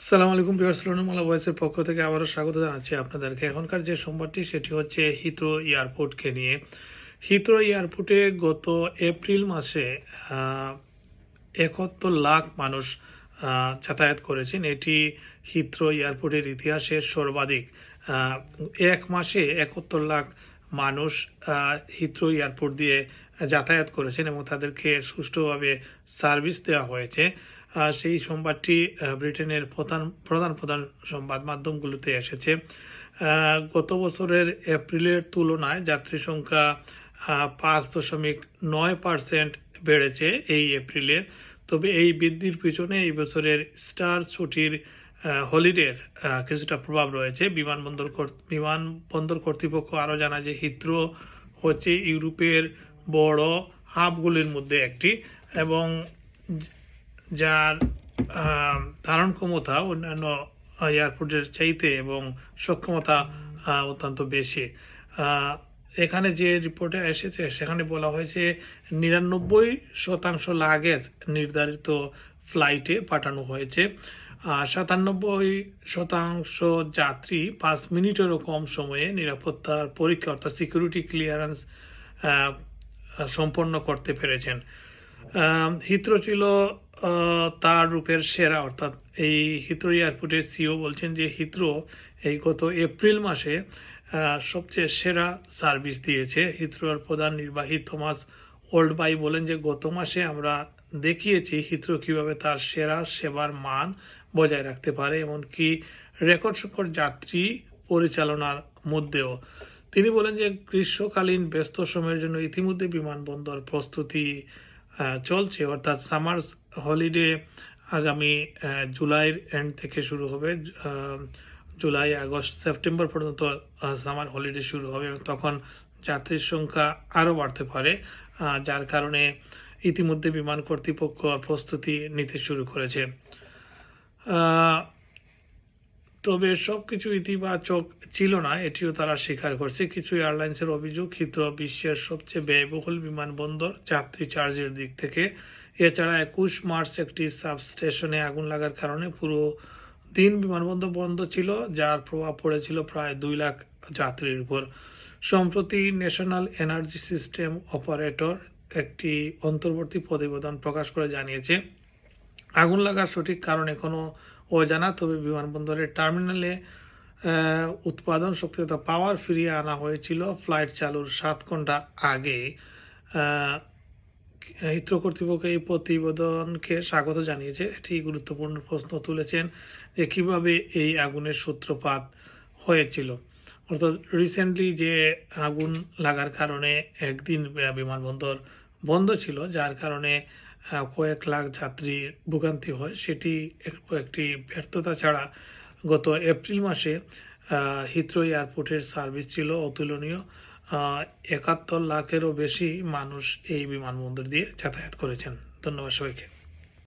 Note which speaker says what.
Speaker 1: আসসালামু আলাইকুম বিহার সালোনমালা ভয়েসের পক্ষ থেকে আবারও স্বাগত জানাচ্ছি আপনাদেরকে। এখনকার যে সোমবারটি, সেটি হচ্ছে হিথ্রো এয়ারপোর্টকে নিয়ে। হিথ্রো এয়ারপোর্টে গত এপ্রিল মাসে একাত্তর লাখ মানুষ যাতায়াত করেছেন। এটি হিথ্রো এয়ারপোর্টের ইতিহাসের সর্বাধিক। এক মাসে একাত্তর লাখ মানুষ হিথ্রো এয়ারপোর্ট দিয়ে যাতায়াত করেছেন এবং তাদেরকে সুষ্ঠুভাবে সার্ভিস দেওয়া হয়েছে। সেই সংবাদটি ব্রিটেনের প্রধান প্রধান প্রধান সংবাদ মাধ্যমগুলোতে এসেছে। গত বছরের এপ্রিলের তুলনায় যাত্রী সংখ্যা পাঁচ দশমিক নয় পার্সেন্ট বেড়েছে এই এপ্রিলে। তবে এই বৃদ্ধির পিছনে এই বছরের স্টার ছুটির হলিডের কিছুটা প্রভাব রয়েছে। বিমানবন্দর বিমানবন্দর কর্তৃপক্ষ আরও জানা যে হিথ্রো হচ্ছে ইউরোপের বড় হাবগুলির মধ্যে একটি এবং যার ধারণ ক্ষমতা অন্যান্য এয়ারপোর্টের চাইতে এবং সক্ষমতা অত্যন্ত বেশি। এখানে যে রিপোর্টে এসেছে, সেখানে বলা হয়েছে নিরানব্বই শতাংশ লাগেজ নির্ধারিত ফ্লাইটে পাঠানো হয়েছে। সাতানব্বই শতাংশ যাত্রী পাঁচ মিনিটেরও কম সময়ে নিরাপত্তার পরীক্ষা অর্থাৎ সিকিউরিটি ক্লিয়ারেন্স সম্পন্ন করতে পেরেছেন। হিথ্রো ছিল তার রূপের সেরা, অর্থাৎ এই হিথ্রো এয়ারপোর্টের সিও বলছেন যে হিথ্রো এই গত এপ্রিল মাসে সবচেয়ে সেরা সার্ভিস দিয়েছে। হিথ্রোর প্রধান নির্বাহী থমাস ওল্ডবাই বলেন যে গত মাসে আমরা দেখিয়েছি হিথ্রো কীভাবে তার সেরা, সেবার মান বজায় রাখতে পারে, এমনকি রেকর্ড সংখ্যক যাত্রী পরিচালনার মধ্যেও। তিনি বলেন যে গ্রীষ্মকালীন ব্যস্ত সময়ের জন্য ইতিমধ্যে বিমানবন্দর প্রস্তুতি চলছে। অর্থাৎ সামার হলিডে আগামী জুলাইয়ের এন্ড থেকে শুরু হবে। জুলাই, আগস্ট, সেপ্টেম্বর পর্যন্ত সামার হলিডে শুরু হবে এবং তখন যাত্রীর সংখ্যা আরও বাড়তে পারে। যার কারণে ইতিমধ্যে বিমান কর্তৃপক্ষ প্রস্তুতি নিতে শুরু করেছে। তবে সব কিছু ইতিবাচক ছিল না, এটিও তারা স্বীকার করছে। কিছু এয়ারলাইন্সের অভিযোগ হিথ্রো বিশ্বের সবচেয়ে ব্যয়বহুল বিমানবন্দর যাত্রী চার্জের দিক থেকে। এছাড়া একুশ মার্চ একটি সাবস্টেশনে আগুন লাগার কারণে পুরো দিন বিমানবন্দর বন্ধ ছিল, যার প্রভাব পড়েছিল প্রায় দুই লাখ যাত্রীর উপর। সম্প্রতি ন্যাশনাল এনার্জি সিস্টেম অপারেটর একটি অন্তর্বর্তী প্রতিবেদন প্রকাশ করে জানিয়েছে, আগুন লাগার সঠিক কারণ এখনও অজানা, তবে বিমানবন্দরের টার্মিনালে উৎপাদন তথা পাওয়ার ফিরিয়ে আনা হয়েছিল ফ্লাইট চালুর সাত ঘণ্টা আগে। হিথ্রো কর্তৃপক্ষ এই প্রতিবেদনকে স্বাগত জানিয়েছে। এটি গুরুত্বপূর্ণ প্রশ্ন তুলেছেন যে কীভাবে এই আগুনের সূত্রপাত হয়েছিল। অর্থাৎ রিসেন্টলি যে আগুন লাগার কারণে একদিন বিমানবন্দর বন্ধ ছিল, যার কারণে কয়েক লাখ যাত্রীর ভোগান্তি হয়। সেটি একটি ব্যর্থতা ছাড়া গত এপ্রিল মাসে হিথ্রো এয়ারপোর্টের সার্ভিস ছিল অতুলনীয়। একাত্তর লাখেরও বেশি মানুষ এই বিমানবন্দর দিয়ে যাতায়াত করেছেন। ধন্যবাদ সবাইকে।